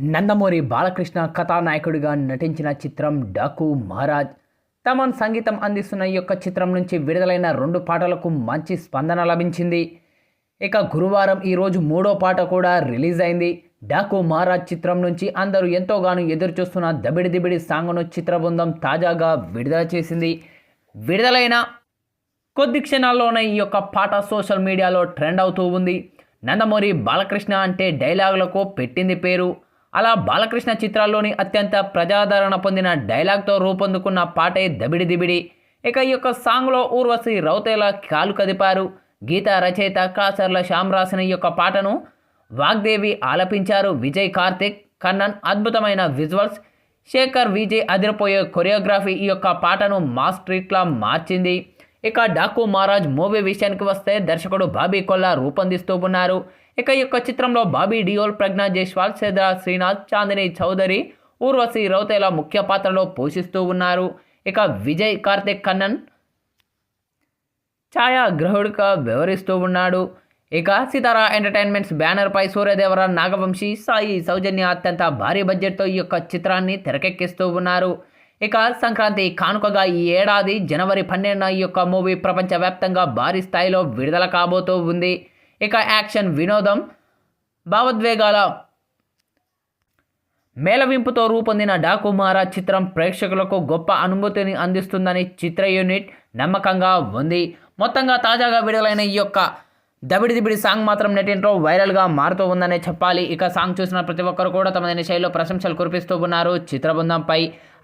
నందమూరి బాలకృష్ణ కథానాయకుడిగా నటించిన చిత్రం డాకు మహారాజ్. తమన్ సంగీతం అందిస్తున్న ఈ యొక్క చిత్రం నుంచి విడుదలైన రెండు పాటలకు మంచి స్పందన లభించింది. ఇక గురువారం ఈరోజు మూడో పాట కూడా రిలీజ్ అయింది. డాకు మహారాజ్ చిత్రం నుంచి అందరూ ఎంతోగానో ఎదురుచూస్తున్న దబిడి దిబిడి సాంగ్ను చిత్రబృందం తాజాగా విడుదల చేసింది. విడుదలైన కొద్ది క్షణాల్లోనే ఈ యొక్క పాట సోషల్ మీడియాలో ట్రెండ్ అవుతూ ఉంది. నందమూరి బాలకృష్ణ అంటే డైలాగులకు పెట్టింది పేరు. అలా బాలకృష్ణ చిత్రాల్లోని అత్యంత ప్రజాదరణ పొందిన డైలాగ్తో రూపొందుకున్న పాటే దబిడి దిబిడి. ఇక ఈ యొక్క సాంగ్లో ఊర్వశి రౌతేలా కాలు కదిపారు. గీత రచయిత కాసర్ల శ్యామ్ రాసిన ఈ యొక్క పాటను వాగ్దేవి ఆలపించారు విజయ్ కార్తిక్. కన్నన్ అద్భుతమైన విజువల్స్. శేఖర్ విజయ్ అదిరిపోయే కొరియోగ్రఫీ ఈ యొక్క పాటను మాస్ ట్రీట్లా మార్చింది. ఇక డాకు మహారాజ్ మూవీ విషయానికి వస్తే దర్శకుడు బాబీ కొల్లా రూపొందిస్తూ ఉన్నారు. ఇక ఈ యొక్క చిత్రంలో బాబీ డియోల్ ప్రజ్ఞా జైస్వాల్ సేద్రా శ్రీనాథ్ చాందిని చౌదరి ఊర్వశి రౌతేల ముఖ్య పాత్రలో పోషిస్తూ ఉన్నారు. ఇక విజయ్ కార్తిక్ కన్నన్ ఛాయాగ్రహుడిగా వ్యవహరిస్తూ ఉన్నాడు. ఇక సితారా ఎంటర్టైన్మెంట్స్ బ్యానర్పై సూర్యదేవర నాగవంశీ సాయి సౌజన్య అత్యంత భారీ బడ్జెట్తో ఈ యొక్క చిత్రాన్ని తెరకెక్కిస్తూ ఉన్నారు. ఇక సంక్రాంతి కానుకగా ఈ ఏడాది జనవరి పన్నెండున ఈ యొక్క మూవీ ప్రపంచవ్యాప్తంగా భారీ స్థాయిలో విడుదల కాబోతూ ఉంది. ఇక యాక్షన్ వినోదం భావోద్వేగాల మేళవింపుతో రూపొందిన డాకుమారా చిత్రం ప్రేక్షకులకు గొప్ప అనుభూతిని అందిస్తుందని చిత్ర యూనిట్ నమ్మకంగా ఉంది. మొత్తంగా తాజాగా విడుదలైన ఈ యొక్క దబిడి దిబిడి సాంగ్ మాత్రం నెటింట్లో వైరల్గా మారుతూ ఉందనే చెప్పాలి. ఇక సాంగ్ చూసిన ప్రతి ఒక్కరు కూడా తమదైన శైలిలో ప్రశంసలు కురిపిస్తూ ఉన్నారు చిత్రబృందంపై.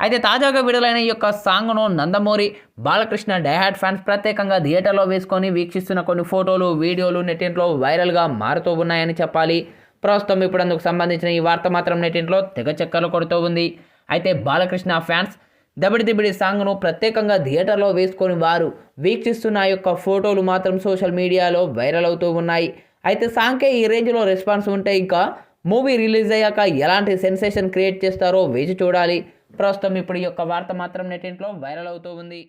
అయితే తాజాగా విడుదలైన ఈ యొక్క సాంగ్ను నందమూరి బాలకృష్ణ డైహాట్ ఫ్యాన్స్ ప్రత్యేకంగా థియేటర్లో వేసుకొని వీక్షిస్తున్న కొన్ని ఫోటోలు వీడియోలు నెటింట్లో వైరల్గా మారుతూ ఉన్నాయని చెప్పాలి. ప్రస్తుతం ఇప్పుడు అందుకు సంబంధించిన ఈ వార్త మాత్రం నెటింట్లో తెగ చక్కర్లు కొడుతూ ఉంది. అయితే బాలకృష్ణ ఫ్యాన్స్ దబడి దిబడి సాంగ్ను ప్రత్యేకంగా థియేటర్లో వేసుకొని వారు వీక్షిస్తున్న ఆ యొక్క ఫోటోలు మాత్రం సోషల్ మీడియాలో వైరల్ అవుతూ ఉన్నాయి. అయితే సాంగ్కే ఈ రేంజ్లో రెస్పాన్స్ ఉంటే ఇంకా మూవీ రిలీజ్ అయ్యాక ఎలాంటి సెన్సేషన్ క్రియేట్ చేస్తారో వేచి చూడాలి. ప్రస్తుతం ఇప్పుడు ఈ యొక్క వార్త మాత్రం నెటింట్లో వైరల్ అవుతూ ఉంది.